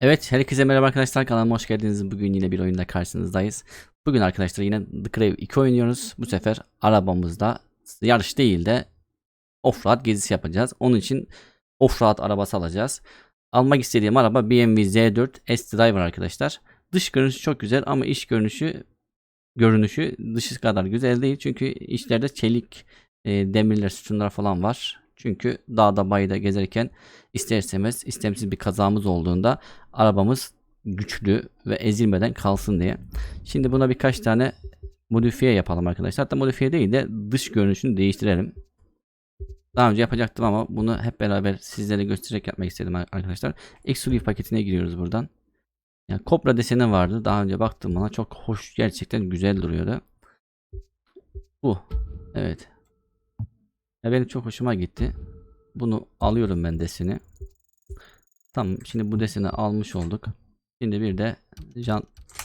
Evet, herkese merhaba arkadaşlar. Kanalıma hoş geldiniz. Bugün yine bir oyunda karşınızdayız. Bugün arkadaşlar yine The Crave 2 oynuyoruz. Bu sefer arabamızda yarış değil de offroad gezisi yapacağız. Onun için offroad arabası alacağız. Almak istediğim araba BMW Z4 S-Driver arkadaşlar. Dış görünüşü çok güzel ama iç görünüşü görünüşü dışı kadar güzel değil. Çünkü içlerde çelik e, demirler, sütunlar falan var. Çünkü dağda bayda gezerken ister istemez istemsiz bir kazamız olduğunda arabamız güçlü ve ezilmeden kalsın diye. Şimdi buna birkaç tane modifiye yapalım arkadaşlar. Hatta modifiye değil de dış görünüşünü değiştirelim. Daha önce yapacaktım ama bunu hep beraber sizlere göstererek yapmak istedim arkadaşlar. Exclusive paketine giriyoruz buradan. Yani Cobra deseni vardı. Daha önce baktım bana çok hoş gerçekten güzel duruyordu. Bu. Evet. Ya benim çok hoşuma gitti. Bunu alıyorum ben deseni. Tamam şimdi bu deseni almış olduk. Şimdi bir de jant,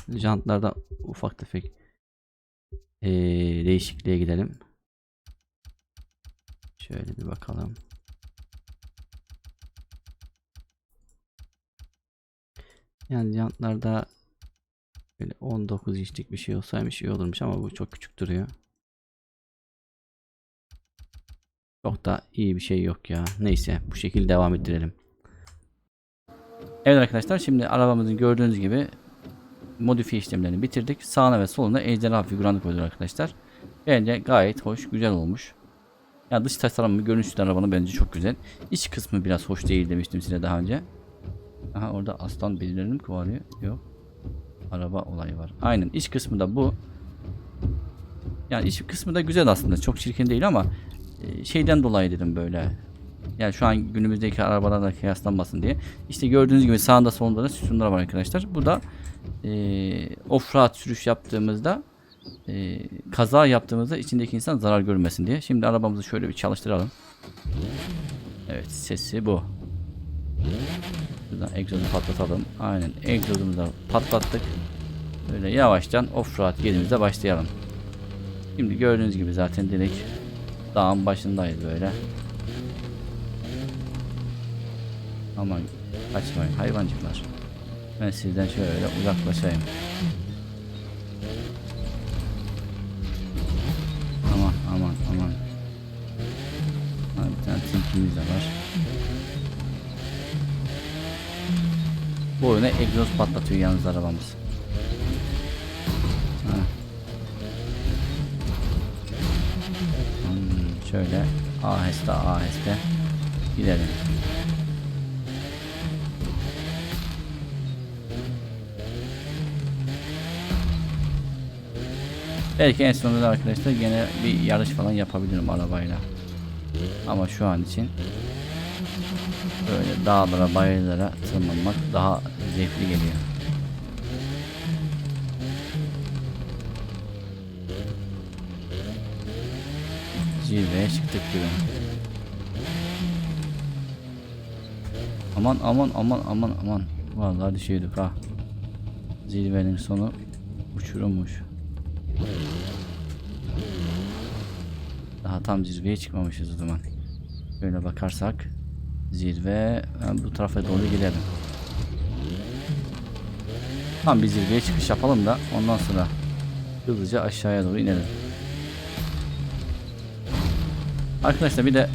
jantlarda ufak tefek ee, değişikliğe gidelim. Şöyle bir bakalım. Yani jantlarda böyle 19 inçlik bir şey olsaymış iyi olurmuş ama bu çok küçük duruyor. Çok da iyi bir şey yok ya. Neyse bu şekilde devam ettirelim. Evet arkadaşlar şimdi arabamızın gördüğünüz gibi modifiye işlemlerini bitirdik. Sağına ve soluna ejderha figüranı koyduk arkadaşlar. Bence gayet hoş, güzel olmuş. Ya dış tasarımı, görünüşü arabanın bence çok güzel. İç kısmı biraz hoş değil demiştim size daha önce. Aha orada aslan birilerini mi kovalıyor? Yok. Araba olayı var. Aynen iç kısmı da bu. Yani iç kısmı da güzel aslında. Çok çirkin değil ama e, şeyden dolayı dedim böyle. Yani şu an günümüzdeki arabalarla kıyaslanmasın diye. İşte gördüğünüz gibi sağında solunda da sütunlar var arkadaşlar. Bu da e, offroad sürüş yaptığımızda e, kaza yaptığımızda içindeki insan zarar görmesin diye. Şimdi arabamızı şöyle bir çalıştıralım. Evet sesi bu. Şuradan egzozu patlatalım. Aynen egzozumuzu da patlattık. Böyle yavaştan offroad gezimize başlayalım. Şimdi gördüğünüz gibi zaten direkt dağın başındayız böyle. Aman kaçmayın hayvancıklar. Ben sizden şöyle uzaklaşayım. Aman aman aman. Ha, bir tane tilkimiz de var. Bu oyuna egzoz patlatıyor yalnız arabamız. Ha. Hmm, şöyle aheste aheste gidelim. Belki en sonunda arkadaşlar gene bir yarış falan yapabilirim arabayla. Ama şu an için böyle dağlara bayırlara tırmanmak daha zevkli geliyor. Zirveye çıktık gibi. Aman aman aman aman aman. Vallahi düşüyorduk ha. Zirvenin sonu uçurummuş. Daha tam zirveye çıkmamışız o zaman. Böyle bakarsak zirve bu tarafa doğru gidelim. Tam bir zirveye çıkış yapalım da ondan sonra hızlıca aşağıya doğru inelim. Arkadaşlar bir de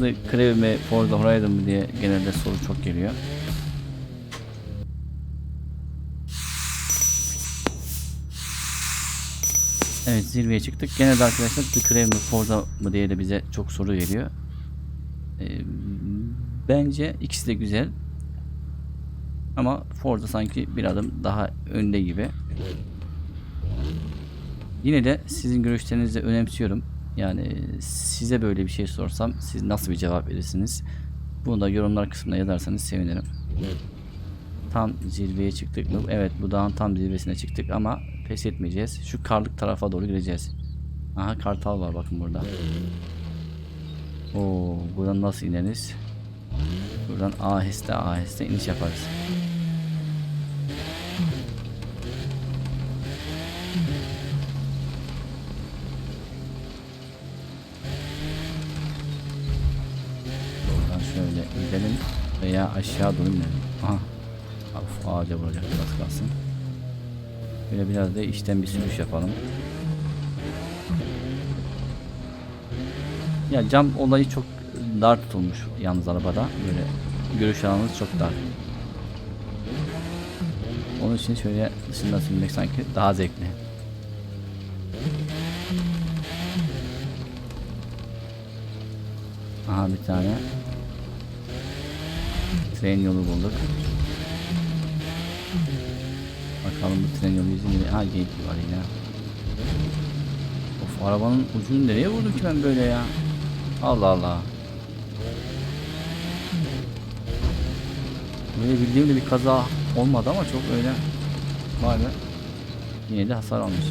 The Crave mi Forza Horizon mı diye genelde soru çok geliyor. Evet zirveye çıktık. Gene de arkadaşlar The Crave mi Forza mı diye de bize çok soru geliyor. Ee, bence ikisi de güzel. Ama Forza sanki bir adım daha önde gibi. Yine de sizin görüşlerinizi önemsiyorum. Yani size böyle bir şey sorsam siz nasıl bir cevap verirsiniz? Bunu da yorumlar kısmına yazarsanız sevinirim. Tam zirveye çıktık mı? Evet bu dağın tam zirvesine çıktık ama pes etmeyeceğiz. Şu karlık tarafa doğru gideceğiz. Aha kartal var bakın burada. Oo, buradan nasıl ineriz? Buradan aheste aheste iniş yaparız. Buradan şöyle gidelim veya aşağı doğru inelim. Aha. Of, ağaca vuracak biraz kalsın. Böyle biraz da içten bir sürüş yapalım. Ya cam olayı çok dar tutulmuş yalnız arabada. Böyle görüş alanımız çok dar. Onun için şöyle dışından sürmek sanki daha zevkli. Aha bir tane tren yolu bulduk. Bakalım bu tren yolu yüzünde ha geyik var yine. Of arabanın ucunu nereye vurdum ki ben böyle ya? Allah Allah. Böyle bildiğimde bir kaza olmadı ama çok öyle var be. Yine de hasar almış.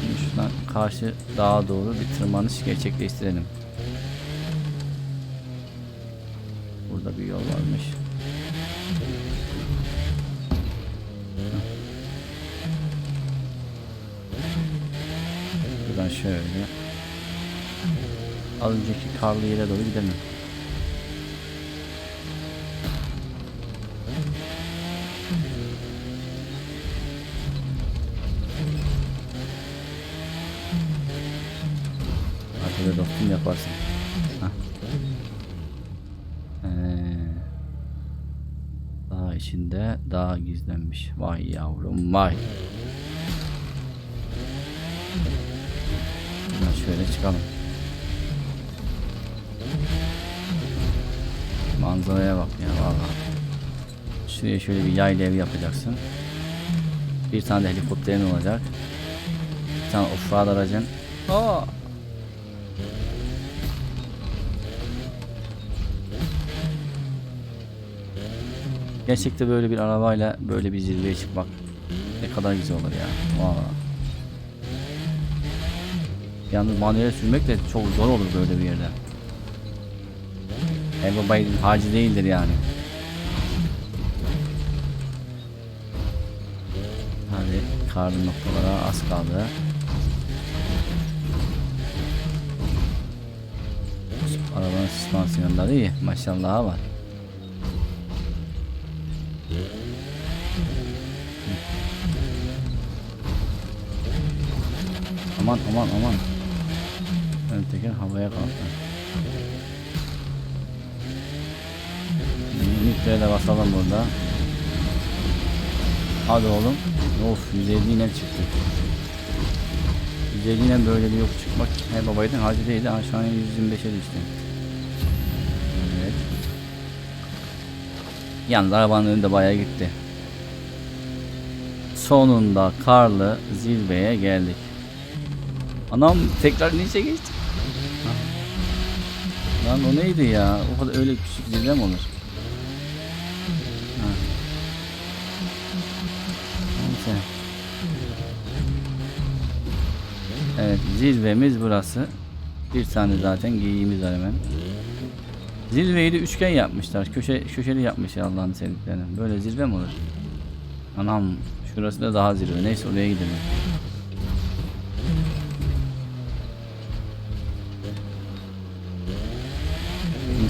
Şimdi şuradan karşı dağa doğru bir tırmanış gerçekleştirelim. Burada bir yol varmış. Buradan şöyle az önceki karlı yere doğru gidelim. Be dostum yaparsın. Hah. Ee, dağ içinde dağ gizlenmiş. Vay yavrum vay. Buradan şöyle çıkalım. Manzaraya bak ya valla. Şuraya şöyle bir yayla ev yapacaksın. Bir tane de helikopterin olacak. Bir tane offroad aracın. Aa! Gerçekte böyle bir arabayla böyle bir zirveye çıkmak ne kadar güzel olur ya. Valla. Yalnız manuel sürmek de çok zor olur böyle bir yerde. Ev babayın harcı değildir yani. Hadi karlı noktalara az kaldı. Arabanın süspansiyonları iyi. Maşallah var. Aman aman aman. Ön havaya kalktı. Nitro'ya da basalım burada. Hadi oğlum. Of 150 ile çıktı. 150 ile böyle bir yok çıkmak he babaydın harcı değildi an 125'e düştü. Evet. Yalnız arabanın önünde bayağı gitti. Sonunda karlı zirveye geldik. Anam tekrar niçe geçti? Lan o neydi ya? O kadar öyle küçük zirve mi olur? Ha. Neyse. Evet zirvemiz burası. Bir tane zaten geyiğimiz var hemen. Zirveyi de üçgen yapmışlar. Köşe köşeli yapmış ya Allah'ın sevdiklerini. Böyle zirve mi olur? Anam şurası da daha zirve. Neyse oraya gidelim.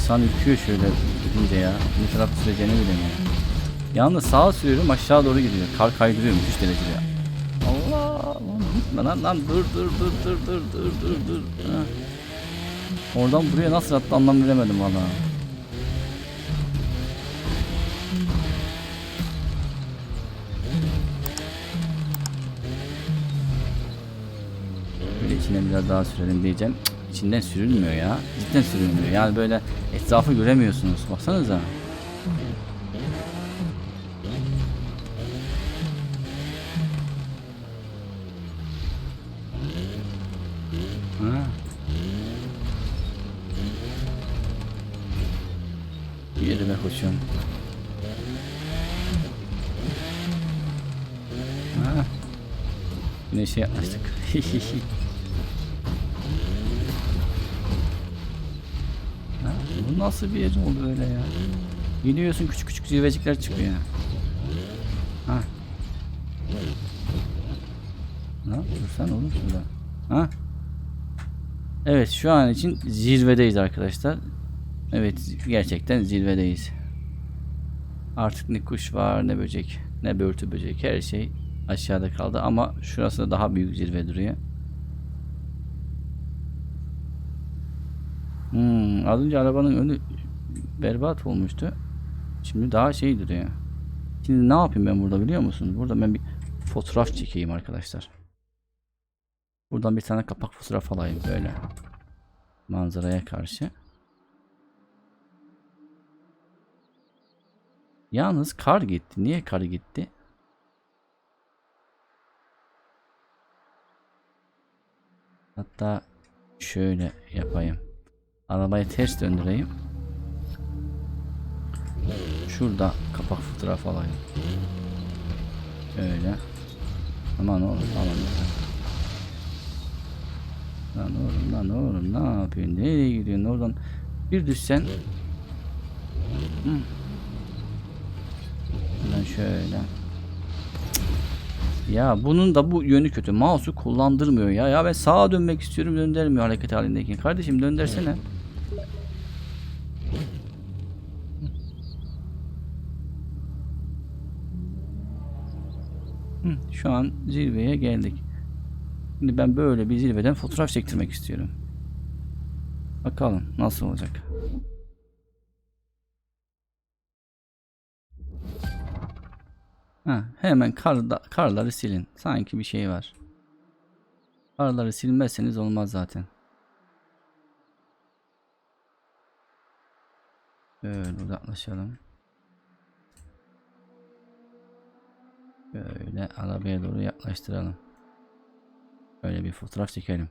İnsan ürküyor şöyle gidince ya. Ne taraf süreceğini bilemiyor. Yalnız sağa sürüyorum aşağı doğru gidiyor. Kar kaydırıyor müthiş derecede. Allah lan gitme lan lan dur dur dur dur dur dur dur dur. Oradan buraya nasıl attı anlam veremedim valla. Böyle içine biraz daha sürelim diyeceğim. İçinden sürülmüyor ya. Cidden sürülmüyor. Yani böyle etrafı göremiyorsunuz. Baksanıza. Ha. Yürü be koçum. Ha. Güneşe yaklaştık. Ha, bu nasıl bir yer oldu öyle ya? Gidiyorsun küçük küçük zirvecikler çıkıyor. Ha. Ha, dursan oğlum şurada. Ha? Evet şu an için zirvedeyiz arkadaşlar. Evet gerçekten zirvedeyiz. Artık ne kuş var ne böcek ne börtü böcek her şey aşağıda kaldı ama şurası da daha büyük zirve duruyor. Hmm, az önce arabanın önü berbat olmuştu. Şimdi daha şey duruyor. Şimdi ne yapayım ben burada biliyor musunuz? Burada ben bir fotoğraf çekeyim arkadaşlar. Buradan bir tane kapak fotoğraf alayım böyle. Manzaraya karşı. Yalnız kar gitti. Niye kar gitti? Hatta şöyle yapayım. Arabayı ters döndüreyim. Şurada kapak fotoğrafı alayım. Şöyle. Aman oğlum aman. Lan oğlum lan oğlum ne yapıyorsun? Nereye gidiyorsun? Oradan bir düşsen. Hı. Buradan şöyle. Ya bunun da bu yönü kötü. Mouse'u kullandırmıyor ya. Ya ben sağa dönmek istiyorum döndürmüyor hareket halindeki. Kardeşim döndürsene. Şu an zirveye geldik. Şimdi ben böyle bir zirveden fotoğraf çektirmek istiyorum. Bakalım nasıl olacak. Ha, hemen karda, karları silin. Sanki bir şey var. Karları silmezseniz olmaz zaten. Böyle uzaklaşalım. Böyle arabaya doğru yaklaştıralım. Böyle bir fotoğraf çekelim.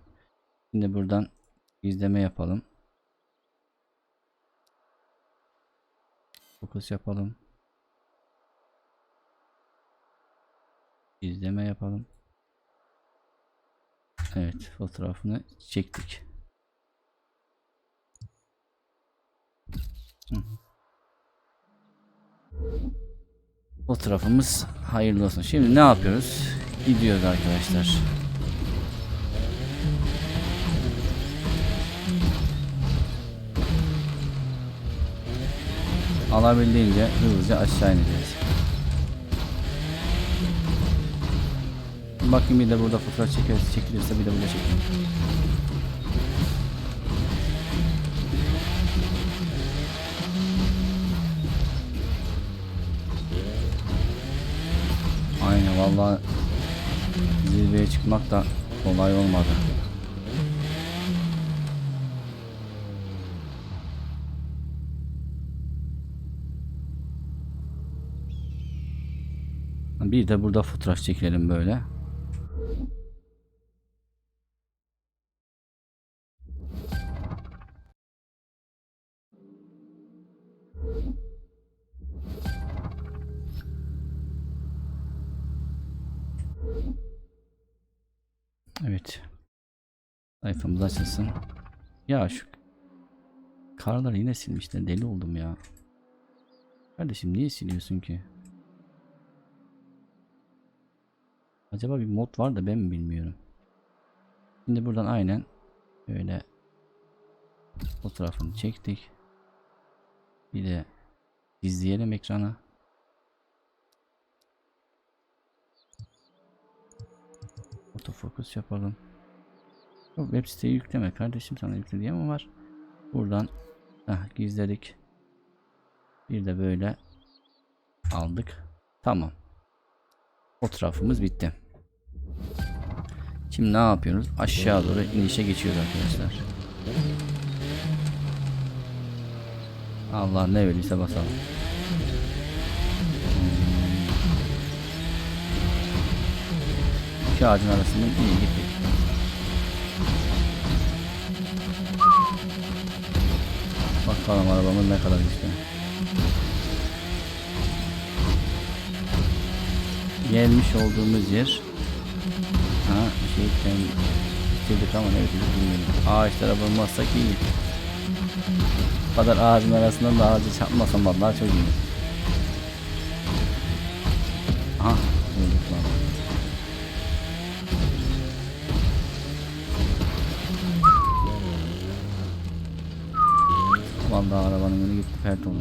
Şimdi buradan izleme yapalım. Fokus yapalım. İzleme yapalım. Evet fotoğrafını çektik. Fotoğrafımız hayırlı olsun. Şimdi ne yapıyoruz? Gidiyoruz arkadaşlar. Alabildiğince hızlıca aşağı ineceğiz. Bakayım bir de burada fotoğraf çekilirse, çekilirse bir de burada çekeyim. Vallahi zirveye çıkmak da kolay olmadı. Bir de burada fotoğraf çekelim böyle. Evet. Sayfamız açılsın. Ya şu karları yine silmişler. Deli oldum ya. Kardeşim niye siliyorsun ki? Acaba bir mod var da ben mi bilmiyorum. Şimdi buradan aynen böyle fotoğrafını çektik. Bir de izleyelim ekrana. Otofokus yapalım. Yok, web siteyi yükleme kardeşim sana yükle diye mi var? Buradan heh, gizledik. Bir de böyle aldık. Tamam. Fotoğrafımız bitti. Şimdi ne yapıyoruz? Aşağı doğru inişe geçiyoruz arkadaşlar. Allah ne verirse basalım. İki ağacın arasından iyi gittik. Bakalım arabamız ne kadar güçlü. Gelmiş olduğumuz yer Ha şey ben bitirdik ama ne bitirdik bilmiyorum. Ağaçlara vurmazsak iyi. Bu kadar ağacın arasından da ağacı çarpmasam vallahi çok iyi. Aha öldük lan. Vallahi arabanın önü gitti pert oldu.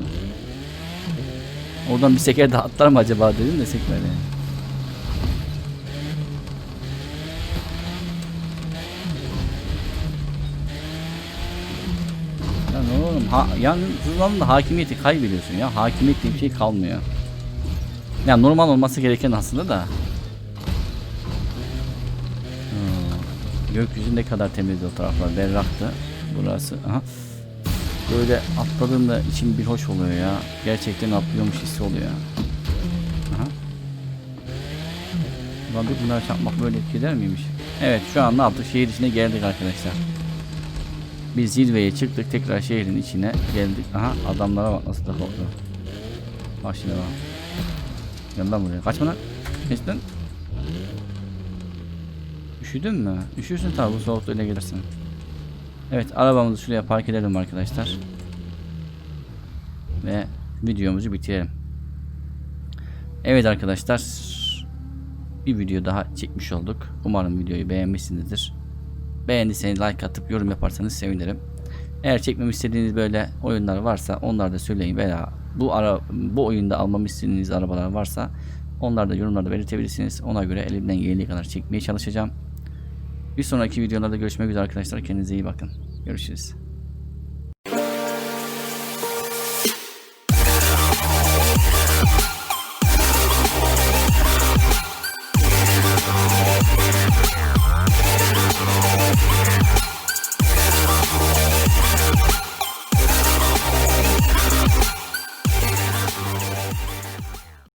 Oradan bir seker daha atlar mı acaba dedim de sekmedi. Lan oğlum ha, yani hızlandığında hakimiyeti kaybediyorsun ya. Hakimiyet diye bir şey kalmıyor. Ya normal olması gereken aslında da. Hmm. Gökyüzü ne kadar temizdi o taraflar. Berraktı. Burası. Aha. Böyle atladığımda içim bir hoş oluyor ya. Gerçekten atlıyormuş hissi oluyor. Aha. Ulan bir bunlara çarpmak böyle etki eder miymiş? Evet şu an ne yaptık? Şehir içine geldik arkadaşlar. Biz zirveye çıktık tekrar şehrin içine geldik. Aha adamlara bak nasıl da korktu. Bak şimdi bak. Gel buraya. Kaçma lan. Geç. Üşüdün mü? Üşürsün tabi bu soğukta öyle gelirsin. Evet arabamızı şuraya park edelim arkadaşlar. Ve videomuzu bitirelim. Evet arkadaşlar. Bir video daha çekmiş olduk. Umarım videoyu beğenmişsinizdir. Beğendiyseniz like atıp yorum yaparsanız sevinirim. Eğer çekmemi istediğiniz böyle oyunlar varsa onları da söyleyin veya bu ara bu oyunda almamı istediğiniz arabalar varsa onları da yorumlarda belirtebilirsiniz. Ona göre elimden geldiği kadar çekmeye çalışacağım. Bir sonraki videolarda görüşmek üzere arkadaşlar. Kendinize iyi bakın. Görüşürüz.